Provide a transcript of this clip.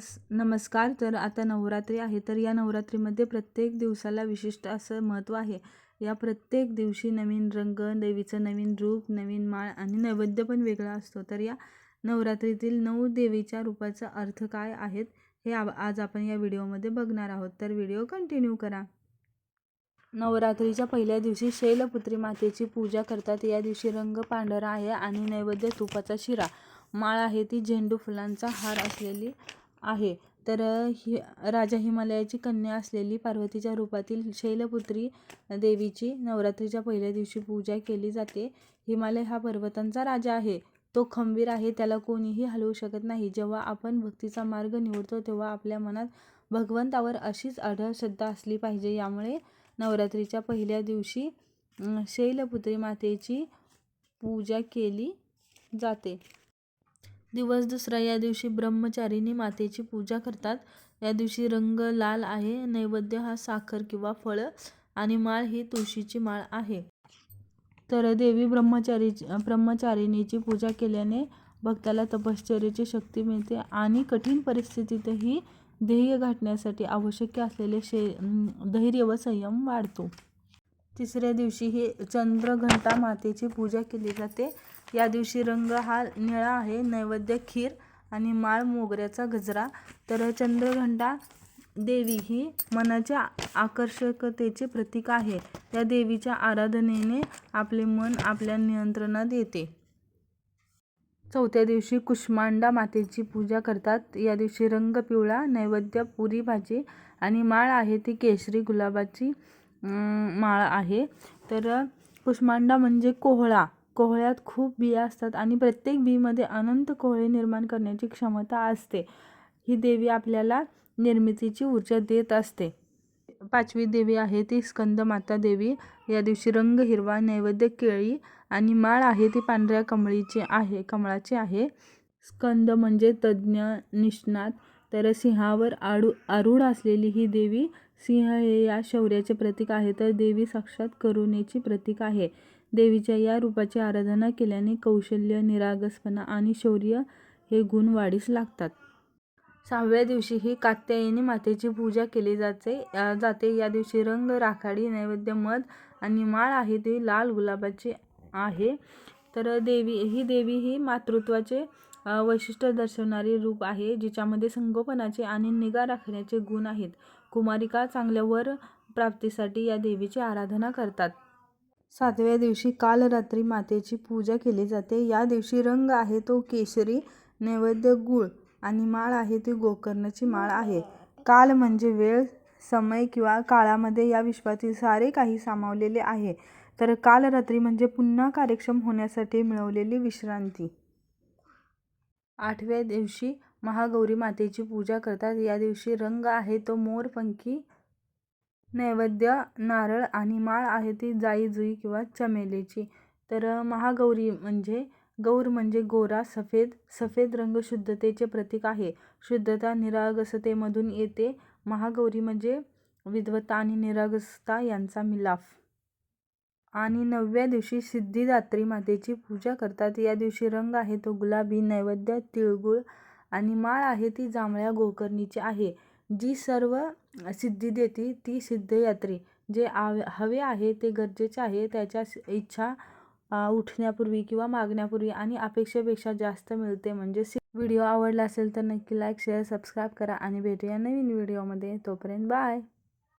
नमस् नमस्कार तर आता नवरात्री आहे तर या नवरात्रीमध्ये प्रत्येक दिवसाला विशिष्ट असं महत्त्व आहे. या प्रत्येक दिवशी नवीन रंग देवीचं नवीन रूप नवीन माळ आणि नैवेद्य पण वेगळा असतो. तर या नवरात्रीतील नऊ देवीच्या रूपाचा अर्थ काय आहेत हे आ आज आपण या व्हिडिओमध्ये बघणार आहोत. तर व्हिडिओ कंटिन्यू करा. नवरात्रीच्या पहिल्या दिवशी शैलपुत्री मातेची पूजा करतात. या दिवशी रंग पांढरा आहे आणि नैवेद्य तुपाचा शिरा. माळ आहे ती झेंडू फुलांचा हार असलेली आहे. तर ही राजा हिमालयाची कन्या असलेली पार्वतीच्या रूपातील शैलपुत्री देवीची नवरात्रीच्या पहिल्या दिवशी पूजा केली जाते. हिमालय हा पर्वतांचा राजा आहे. तो खंबीर आहे त्याला कोणीही हलवू शकत नाही. जेव्हा आपण भक्तीचा मार्ग निवडतो तेव्हा आपल्या मनात भगवंतावर अशीच अढळ श्रद्धा असली पाहिजे. यामुळे नवरात्रीच्या पहिल्या दिवशी शैलपुत्री मातेची पूजा केली जाते. दिवस दुसरा या दिवशी ब्रह्मचारिणी मातेची पूजा करतात. या दिवशी रंग लाल आहे नैवेद्य हा साखर किंवा फळं आणि माळ ही तुळशीची माळ आहे. तर देवी ब्रह्मचारी ब्रह्मचारिणीची पूजा केल्याने भक्ताला तपश्चर्याची शक्ती मिळते आणि कठीण परिस्थितीतही ध्येय गाठण्यासाठी आवश्यक असलेले शे धैर्य व संयम वाढतो. तिसऱ्या दिवशी ही चंद्रघंटा मातेची पूजा केली जाते. या दिवशी रंग हा निळा आहे नैवेद्य खीर आणि माळ मोगऱ्याचा गजरा. तर चंद्रघंटा देवी ही मनाच्या आकर्षकतेचे प्रतीक आहे. त्या देवीच्या आराधनेने आपले मन आपल्या नियंत्रणात येते. चौथ्या दिवशी कुष्मांडा मातेची पूजा करतात. या दिवशी रंग पिवळा नैवेद्य पुरी भाजी आणि माळ आहे ती केशरी गुलाबाची. माळ आहे. तर कुष्मांडा म्हणजे कोहळा. कोहळ्यात खूप बिया असतात आणि प्रत्येक बीमध्ये अनंत कोहळे निर्माण करण्याची क्षमता असते. ही देवी आपल्याला निर्मितीची ऊर्जा देत असते. पाचवी देवी आहे ती स्कंदमाता देवी. या दिवशी रंग हिरवा नैवेद्य केळी आणि माळ आहे ती पांढऱ्या कमळीची आहे कमळाची आहे. स्कंद म्हणजे तज्ज्ञ निष्णात तर सिंहावर आडू आरूढ असलेली ही देवी सिंह हे या शौर्याचे प्रतीक आहे तर देवी साक्षात करुणेची प्रतीक आहे. देवीच्या या रूपाची आराधना केल्याने कौशल्य निरागसपणा आणि शौर्य हे गुण वाढीस लागतात. सहाव्या दिवशी ही कात्यायनी मातेची पूजा केली जाते. जाते. या दिवशी रंग राखाडी नैवेद्य मध आणि माळ आहे ती लाल गुलाबाची आहे. तर देवी ही देवी ही मातृत्वाचे वैशिष्ट्य दर्शवणारी रूप आहे जिच्यामध्ये संगोपनाचे आणि निगा राखण्याचे गुण आहेत. कुमारिका चांगल्या वर प्राप्तीसाठी या देवीची आराधना करतात. सातव्या दिवशी काल रात्री मातेची पूजा केली जाते. या दिवशी रंग आहे तो केशरी नैवेद्य गूळ आणि माळ आहे ती गोकर्णाची माळ आहे. काल म्हणजे वेळ समय किंवा काळामध्ये या विश्वातील सारे काही सामावलेले आहे. तर काल रात्री म्हणजे पुन्हा कार्यक्षम होण्यासाठी मिळवलेली विश्रांती. आठव्या दिवशी महागौरी मातेची पूजा करतात. या दिवशी रंग आहे तो मोरपंखी नैवेद्य नारळ आणि माळ आहे ती जाई जुई किंवा चमेलीची. तर महागौरी म्हणजे गौर म्हणजे गोरा सफेद सफेद रंग शुद्धतेचे प्रतीक आहे. शुद्धता निरागसतेमधून येते. महागौरी म्हणजे विद्वत्ता आणि निरागसता यांचा मिलाफ. आणि नवव्या दिवशी सिद्धिदात्री मातेची पूजा करतात. या दिवशी रंग आहे तो गुलाबी नैवेद्य तिळगुळ आणि माळ आहे ती जांभळ्या गोकर्णीची आहे. जी सर्व सिद्धी देते ती सिद्धयात्री. जे आव हवे आहे ते गरजेचे आहे त्याच्या इच्छा उठण्यापूर्वी किंवा मागण्यापूर्वी आणि अपेक्षेपेक्षा जास्त मिळते म्हणजे व्हिडिओ आवडला असेल तर नक्की लाईक शेअर सबस्क्राईब करा आणि भेटूया नवीन व्हिडिओमध्ये. तोपर्यंत बाय